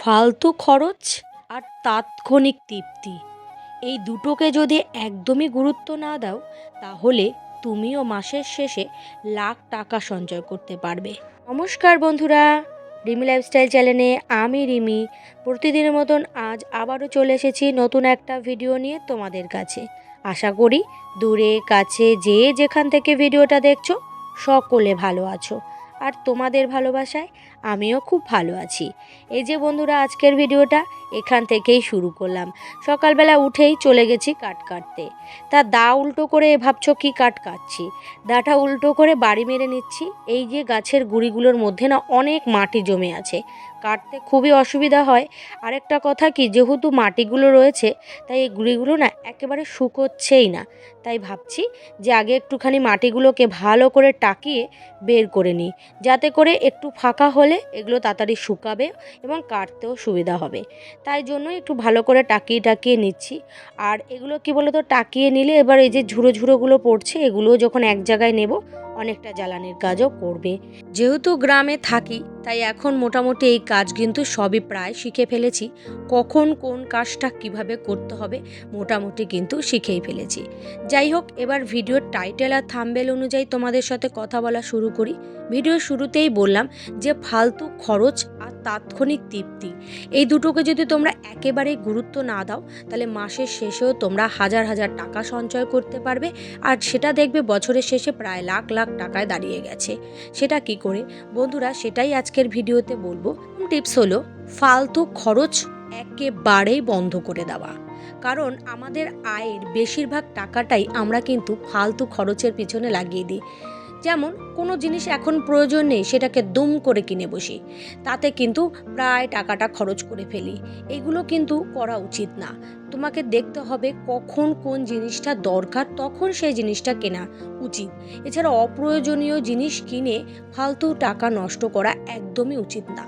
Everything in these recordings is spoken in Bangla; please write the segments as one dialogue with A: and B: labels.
A: ফালতু খরচ আর তাৎক্ষণিক তৃপ্তি। এই দুটোকে যদি একদমই গুরুত্ব না দাও, তাহলে তুমিও মাসের শেষে লাখ টাকা সঞ্চয় করতে পারবে। নমস্কার বন্ধুরা, রিমি লাইফস্টাইল চ্যানেলে আমি রিমি। প্রতিদিনের মতন আজ আবারও চলে এসেছি নতুন একটা ভিডিও নিয়ে তোমাদের কাছে। আশা করি দূরে, কাছে, যে যেখান থেকে ভিডিওটা দেখছ, সকলে ভালো আছো। আর তোমাদের ভালোবাসায় আমিও খুব ভালো আছি। এই যে বন্ধুরা, আজকের ভিডিওটা এখান থেকেই শুরু করলাম। সকালবেলা উঠেই চলে গেছি কাট কাটতে। তা দা উল্টো করে ভাবছ, কি কাট কাটছি? দাটা উল্টো করে বাড়ি মেরে নিচ্ছি। এই যে গাছের গুঁড়িগুলোর মধ্যে না অনেক মাটি জমে আছে। কাটতে খুবই অসুবিধা হয়। আরেকটা কথা কি, যেহেতু মাটিগুলো রয়েছে, তাই এই গুড়িগুলো না একেবারে শুকোচ্ছেই না। তাই ভাবছি যে আগে একটুখানি মাটিগুলোকে ভালো করে টাকিয়ে বের করে নিই। যাতে করে একটু ফাঁকা হলে এগুলো তাড়াতাড়ি শুকাবে এবং কাটতেও সুবিধা হবে। তাই জন্য একটু ভালো করে টাকিয়ে টাকিয়ে নিচ্ছি। আর এগুলো কি বলতো, টাকিয়ে নিলে এবার এই যে ঝুড়ো, ঝুড়োগুলো পড়ছে এগুলো যখন এক জায়গায় নেব অনেকটা জ্বালানির কাজও করবে। যেহেতু গ্রামে থাকি, তাই এখন মোটামুটি এই কাজ কিন্তু সবই প্রায় শিখে ফেলেছি। কখন কোন কাজটা কীভাবে করতে হবে, মোটামুটি কিন্তু শিখেই ফেলেছি। যাই হোক, এবার ভিডিওর টাইটেল আর থাম্বেল অনুযায়ী তোমাদের সাথে কথা বলা শুরু করি। ভিডিওর শুরুতেই বললাম যে, ফালতু খরচ আর তাৎক্ষণিক তৃপ্তি। এই দুটোকে যদি তোমরা একেবারেই গুরুত্ব না দাও, তাহলে মাসের শেষেও তোমরা হাজার হাজার টাকা সঞ্চয় করতে পারবে। আর সেটা দেখবে বছরের শেষে প্রায় লাখ লাখ টাকায় দাঁড়িয়ে গেছে। সেটা কি করে? বন্ধুরা, সেটাই আজকের ভিডিওতে বলব। টিপস হলো? ফালতু খরচ একেবারেই বন্ধ করে দেওয়া। কারণ আমাদের আয়ের বেশিরভাগ টাকাটাই আমরা কিন্তু ফালতু খরচের পিছনে লাগিয়ে দিই। যেমন, কোনো জিনিস এখন প্রয়োজন নেই, সেটাকে দুম করে কিনে বসি। তাতে কিন্তু প্রায় টাকাটা খরচ করে ফেলি। এগুলো কিন্তু করা উচিত না। তোমাকে দেখতে হবে কখন কোন জিনিসটা দরকার, তখন সেই জিনিসটা কেনা উচিত। এছাড়া অপ্রয়োজনীয় জিনিস কিনে ফালতু টাকা নষ্ট করা একদমই উচিত না।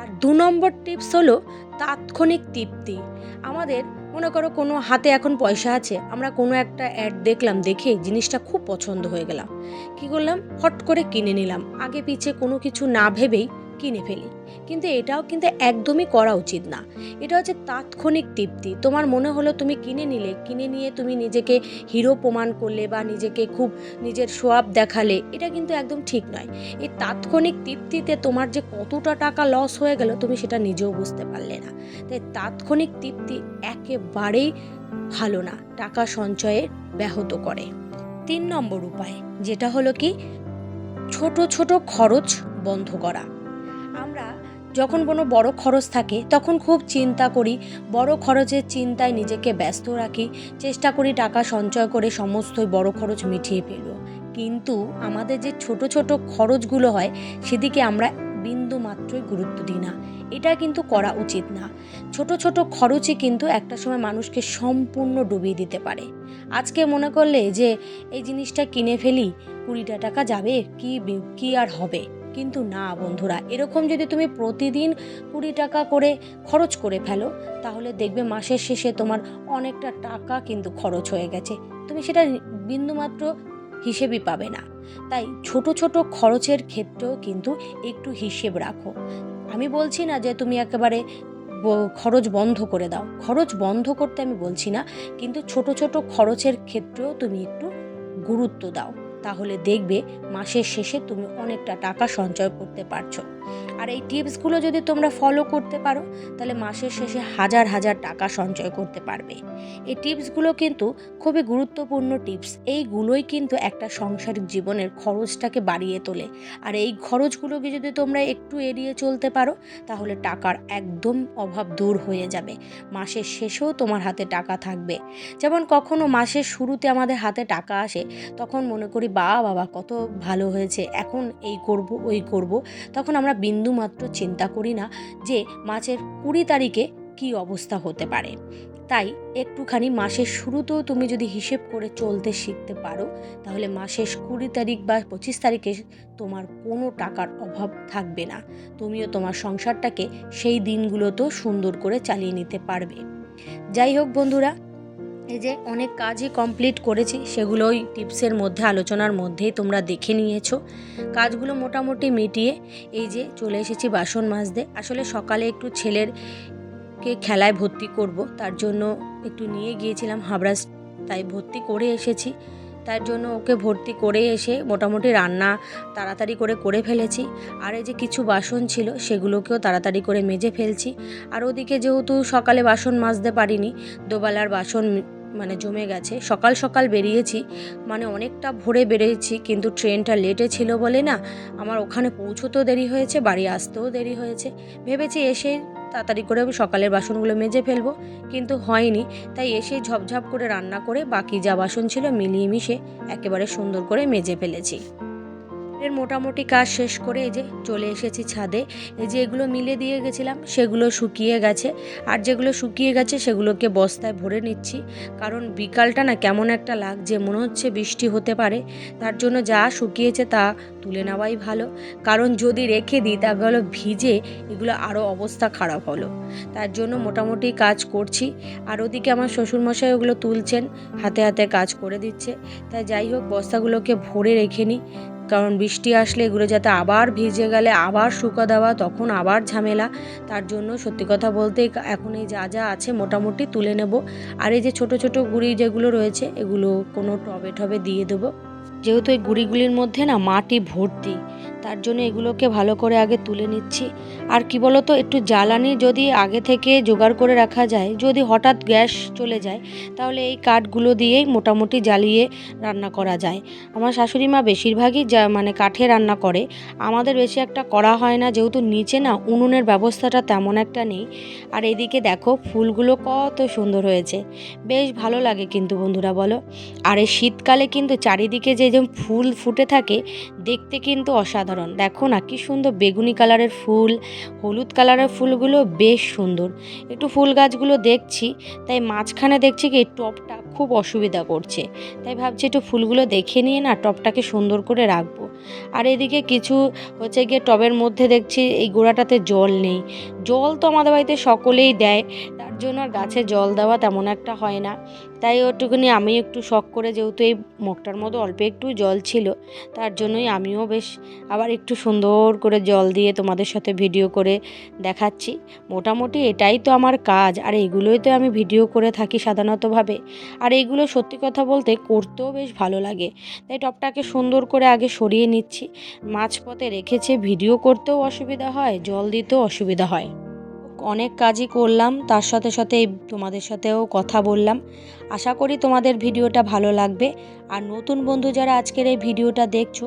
A: আর দু নম্বর টিপস হলো তাৎক্ষণিক তৃপ্তি। আমাদের মনে করো কোনো হাতে এখন পয়সা আছে, আমরা কোনো একটা অ্যাড দেখলাম দেখে জিনিসটা খুব পছন্দ হয়ে গেলাম। কি করলাম? হট করে কিনে নিলাম। আগে পিছে কোনো কিছু না ভেবেই কিনে ফেলি। কিন্তু এটাও কিন্তু একদমই করা উচিত না। এটা হচ্ছে তাৎক্ষণিক তৃপ্তি। তোমার মনে হলো তুমি কিনে নিলে, কিনে নিয়ে তুমি নিজেকে হিরো প্রমাণ করলে বা নিজেকে খুব নিজের সোয়াব দেখালে, এটা কিন্তু একদম ঠিক নয়। এই তাৎক্ষণিক তৃপ্তিতে তোমার যে কতটা টাকা লস হয়ে গেল তুমি সেটা নিজেও বুঝতে পারলে না। তাই তাৎক্ষণিক তৃপ্তি একেবারেই ভালো না, টাকা সঞ্চয়ে ব্যাহত করে। তিন নম্বর উপায়, যেটা হলো কি? ছোট ছোট খরচ বন্ধ করা। আমরা যখন কোনো বড় খরচ থাকে, তখন খুব চিন্তা করি, বড় খরচের চিন্তায় নিজেকে ব্যস্ত রাখি, চেষ্টা করি টাকা সঞ্চয় করে সমস্তই বড় খরচ মিটিয়ে ফেলব কিন্তু আমাদের যে ছোট ছোট খরচগুলো হয়, সেদিকে আমরা বিন্দু মাত্রই গুরুত্ব দিই না। এটা কিন্তু করা উচিত না। ছোট ছোট খরচই কিন্তু একটা সময় মানুষকে সম্পূর্ণ ডুবিয়ে দিতে পারে। আজকে মনে করলে যে, এই জিনিসটা কিনে ফেলি কুড়িটা টাকা যাবে, কি কি আর হবে? কিন্তু না বন্ধুরা, এরকম যদি তুমি প্রতিদিন কুড়ি টাকা করে খরচ করে ফেলো, তাহলে দেখবে মাসের শেষে তোমার অনেকটা টাকা কিন্তু খরচ হয়ে গেছে। তুমি সেটা বিন্দুমাত্র হিসেবই পাবে না। তাই ছোট ছোট খরচের ক্ষেত্রেও কিন্তু একটু হিসেব রাখো। আমি বলছি না যে তুমি একেবারে খরচ বন্ধ করে দাও। খরচ বন্ধ করতে আমি বলছি না, কিন্তু ছোট ছোট খরচের ক্ষেত্রেও তুমি একটু গুরুত্ব দাও। তাহলে দেখবে মাসের শেষে তুমি অনেকটা টাকা সঞ্চয় করতে পারছ। আর এই টিপসগুলো যদি তোমরা ফলো করতে পারো, তাহলে মাসের শেষে হাজার হাজার টাকা সঞ্চয় করতে পারবে। এই টিপসগুলো কিন্তু খুবই গুরুত্বপূর্ণ টিপস। এইগুলোই কিন্তু একটা সংসারিক জীবনের খরচটাকে বাড়িয়ে তোলে। আর এই খরচগুলোকে যদি তোমরা একটু এড়িয়ে চলতে পারো, তাহলে টাকার একদম অভাব দূর হয়ে যাবে। মাসের শেষেও তোমার হাতে টাকা থাকবে। যেমন কখনো মাসের শুরুতে আমাদের হাতে টাকা আসে, তখন মনে করি বা বাবা, কত ভালো হয়েছে। এখন এই করব, ওই করব। তখন আমরা বিন্দু মাত্র চিন্তা করি না যে মাসের কুড়ি তারিখে কি অবস্থা হতে পারে। তাই একটুখানি মাসের শুরুতেও তুমি যদি হিসেব করে চলতে শিখতে পারো, তাহলে মাসের কুড়ি তারিখ বা পঁচিশ তারিখে তোমার কোনো টাকার অভাব থাকবে না। তুমিও তোমার সংসারটাকে সেই দিনগুলোতেও সুন্দর করে চালিয়ে নিতে পারবে। যাই হোক বন্ধুরা এই যে অনেক কাজই কমপ্লিট করেছি সেগুলোই টিপসের মধ্যে, আলোচনার মধ্যেই তোমরা দেখে নিয়েছো। কাজগুলো মোটামুটি মিটিয়ে এই যে চলে এসেছি বাসন মাজতে। আসলে সকালে একটু ছেলের কে খেলায় ভর্তি করব, তার জন্য একটু নিয়ে গিয়েছিলাম হাবড়া তাই ভর্তি করে এসেছি। তার জন্য ওকে ভর্তি করে এসে মোটামুটি রান্না তাড়াতাড়ি করে করে ফেলেছি। আর এই যে কিছু বাসন ছিল, সেগুলোকেও তাড়াতাড়ি করে মেজে ফেলছি। আর ওদিকে যেহেতু সকালে বাসন মাজতে পারিনি, দোবেলার বাসন মানে জমে গেছে। সকাল সকাল বেরিয়েছি মানে অনেকটা ভোরে বেরিয়েছি, কিন্তু ট্রেনটা লেটে ছিল বলে না, আমার ওখানে পৌঁছতেও দেরি হয়েছে, বাড়ি আসতেও দেরি হয়েছে। ভেবেছি এসে তাড়াতাড়ি করে সকালের বাসনগুলো মেজে ফেলব, কিন্তু হয়নি। তাই এসে ঝপঝপ করে রান্না করে বাকি যা বাসন ছিল মিলিয়ে মিশে একেবারে সুন্দর করে মেজে ফেলেছি। এর মোটামুটি কাজ শেষ করে এই যে চলে এসেছি ছাদে। এই যে এগুলো মিলে দিয়ে গেছিলাম, সেগুলো শুকিয়ে গেছে। আর যেগুলো শুকিয়ে গেছে, সেগুলোকে বস্তায় ভরে নিচ্ছি। কারণ বিকালটা না কেমন একটা লাগছে, মনে হচ্ছে বৃষ্টি হতে পারে। তার জন্য যা শুকিয়েছে তা তুলে নেওয়াই ভালো। কারণ যদি রেখে দিই, তাহলে ভিজে এগুলো আরও অবস্থা খারাপ হলো। তার জন্য মোটামুটি কাজ করছি। আর ওদিকে আমার শ্বশুরমশাই ওগুলো তুলছেন, হাতে হাতে কাজ করে দিচ্ছে। তাই যাই হোক, বস্তাগুলোকে ভরে রেখে নিই। কারণ বৃষ্টি আসলে এগুলো যাতে আবার ভিজে গেলে, আবার শুকা দেওয়া, তখন আবার ঝামেলা। তার জন্য সত্যি কথা বলতে এখন এই যা যা আছে মোটামুটি তুলে নেব। আর এই যে ছোট ছোট গুড়ি যেগুলো রয়েছে, এগুলো কোনো টবে টবে দিয়ে দেবো। যেহেতু এই গুড়িগুলির মধ্যে না মাটি ভর্তি তার জন্য এগুলোকে ভালো করে আগে তুলে নিচ্ছি। আর কি বলতো, একটু জ্বালানি যদি আগে থেকে জোগাড় করে রাখা যায়, যদি হঠাৎ গ্যাস চলে যায়, তাহলে এই কাঠগুলো দিয়েই মোটামুটি জ্বালিয়ে রান্না করা যায়। আমার শাশুড়ি মা বেশিরভাগই যা মানে কাঠে রান্না করে। আমাদের বেশি একটা করা হয় না, যেহেতু নিচে না উনুনের ব্যবস্থাটা তেমন একটা নেই। আর এদিকে দেখো, ফুলগুলো কত সুন্দর হয়েছে। বেশ ভালো লাগে কিন্তু বন্ধুরা বলো। আর এই শীতকালে কিন্তু চারিদিকে যে যেমন ফুল ফুটে থাকে, দেখতে কিন্তু অসাধারণ। দেখো না কি সুন্দর বেগুনি কালারের ফুল, হলুদ কালারের ফুলগুলো বেশ সুন্দর। একটু ফুল গাছগুলো দেখছি, তাই মাঝখানে দেখছি কি টপটা খুব অসুবিধা করছে। তাই ভাবছি একটু ফুলগুলো দেখে নিয়ে না টপটাকে সুন্দর করে রাখব। আর এদিকে কিছু হচ্ছে গিয়ে টবের মধ্যে দেখছি এই গোড়াটাতে জল নেই। জল তো আমাদের বাড়িতে সকলেই দেয়, তার জন্য আর গাছে জল দেওয়া তেমন একটা হয় না। তাই ওটুকুনি আমি একটু শখ করে যেহেতু এই মগটার মধ্যে অল্প একটু জল ছিল, তার জন্যই আমিও বেশ আবার একটু সুন্দর করে জল দিয়ে তোমাদের সাথে ভিডিও করে দেখাচ্ছি। মোটামুটি এটাই তো আমার কাজ, আর এগুলোই তো আমি ভিডিও করে থাকি সাধারণতভাবে। আর এইগুলো সত্যি কথা বলতে করতেও বেশ ভালো লাগে। তাই টপটাকে সুন্দর করে আগে সরিয়ে নিচ্ছি। মাঝপথে রেখেছে, ভিডিও করতেও অসুবিধা হয়, জল দিতেও অসুবিধা হয়। অনেক কাজই করলাম, তার সাথে সাথে তোমাদের সাথেও কথা বললাম। আশা করি তোমাদের ভিডিওটা ভালো লাগবে। আর নতুন বন্ধু যারা আজকের এই ভিডিওটা দেখছ,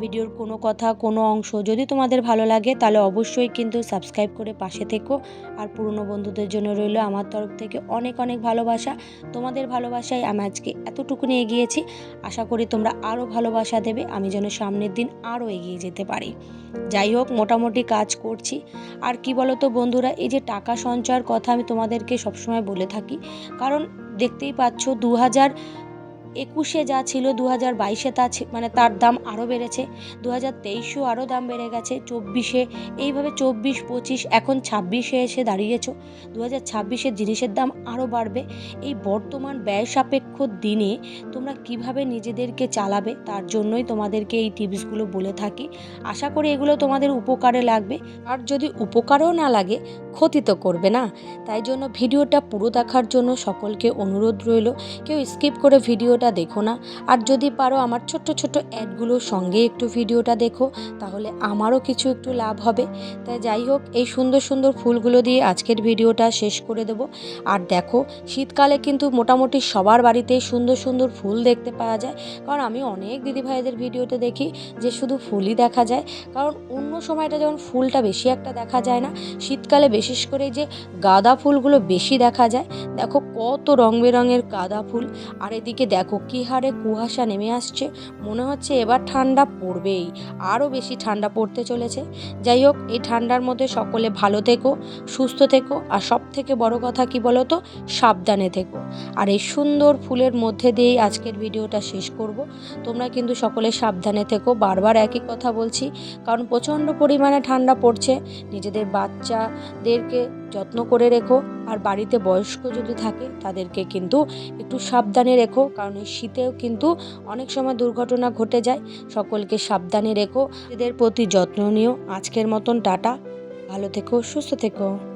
A: ভিডিওর কোনো কথা, কোনো অংশ যদি তোমাদের ভালো লাগে, তাহলে অবশ্যই কিন্তু সাবস্ক্রাইব করে পাশে থেকো। আর পুরনো বন্ধুদের জন্য রইল আমার তরফ থেকে অনেক অনেক ভালোবাসা। তোমাদের ভালোবাসায় আমি আজকে এতটুকুনি এগিয়েছি। আশা করি তোমরা আরও ভালোবাসা দেবে, আমি যেন সামনের দিন আরও এগিয়ে যেতে পারি। যাই হোক, মোটামুটি কাজ করছি। আর কি বলো তো বন্ধুরা, এই যে টাকা সঞ্চয়ের কথা আমি তোমাদেরকে সবসময় বলে থাকি, কারণ দেখতেই পাচ্ছ দু হাজার একুশে যা ছিল দু হাজার বাইশে তা মানে তার দাম আরও বেড়েছে। দু হাজার তেইশেও আরও দাম বেড়ে গেছে। চব্বিশে, এইভাবে চব্বিশ, পঁচিশ, এখন ছাব্বিশে এসে দাঁড়িয়েছ। দু হাজার ছাব্বিশের জিনিসের দাম আরও বাড়বে। এই বর্তমান ব্যয় সাপেক্ষ দিনে তোমরা কীভাবে নিজেদেরকে চালাবে তার জন্যই তোমাদেরকে এই টিপসগুলো বলে থাকি। আশা করি এগুলো তোমাদের উপকারে লাগবে। আর যদি উপকারেও না লাগে ক্ষতি তো করবে না। তাই জন্য ভিডিওটা পুরো দেখার জন্য সকলকে অনুরোধ রইল, কেউ স্কিপ করে ভিডিওটা দেখো না। আর যদি পারো আমার ছোট্ট ছোট্ট অ্যাডগুলোর সঙ্গে একটু ভিডিওটা দেখো, তাহলে আমারও কিছু একটু লাভ হবে। তাই যাই হোক, এই সুন্দর সুন্দর ফুলগুলো দিয়ে আজকের ভিডিওটা শেষ করে দেব। আর দেখো, শীতকালে কিন্তু মোটামুটি সবার বাড়িতেই সুন্দর সুন্দর ফুল দেখতে পাওয়া যায়। কারণ আমি অনেক দিদিভাইদের ভিডিওতে দেখি যে শুধু ফুলই দেখা যায়। কারণ অন্য সময়টা যেমন ফুলটা বেশি একটা দেখা যায় না, শীতকালে বিশেষ করে যে গাঁদা ফুলগুলো বেশি দেখা যায়। দেখো কত রং বেরঙের গাঁদা ফুল। আর এদিকে দেখো কী হারে কুয়াশা নেমে আসছে। মনে হচ্ছে এবার ঠান্ডা পড়বেই। আরও বেশি ঠান্ডা পড়তে চলেছে। যাই হোক, এই ঠান্ডার মধ্যে সকলে ভালো থেকো, সুস্থ থেকো। আর সব থেকে বড় কথা কি বলো তো সাবধানে থেকো। আর এই সুন্দর ফুলের মধ্যে দিয়েই আজকের ভিডিওটা শেষ করব। তোমরা কিন্তু সকলে সাবধানে থেকো। বারবার একই কথা বলছি। কারণ প্রচণ্ড পরিমাণে ঠান্ডা পড়ছে। নিজেদের বাচ্চাদেরকে যত্ন করে রেখো। আর বাড়িতে বয়স্ক যদি থাকে, তাদেরকে কিন্তু একটু সাবধানে রেখো। কারণ এই শীতেও কিন্তু অনেক সময় দুর্ঘটনা ঘটে যায়। সকলকে সাবধানে রেখো। এদের প্রতি যত্ন নিও। আজকের মতন টাটা। ভালো থেকো, সুস্থ থেকো।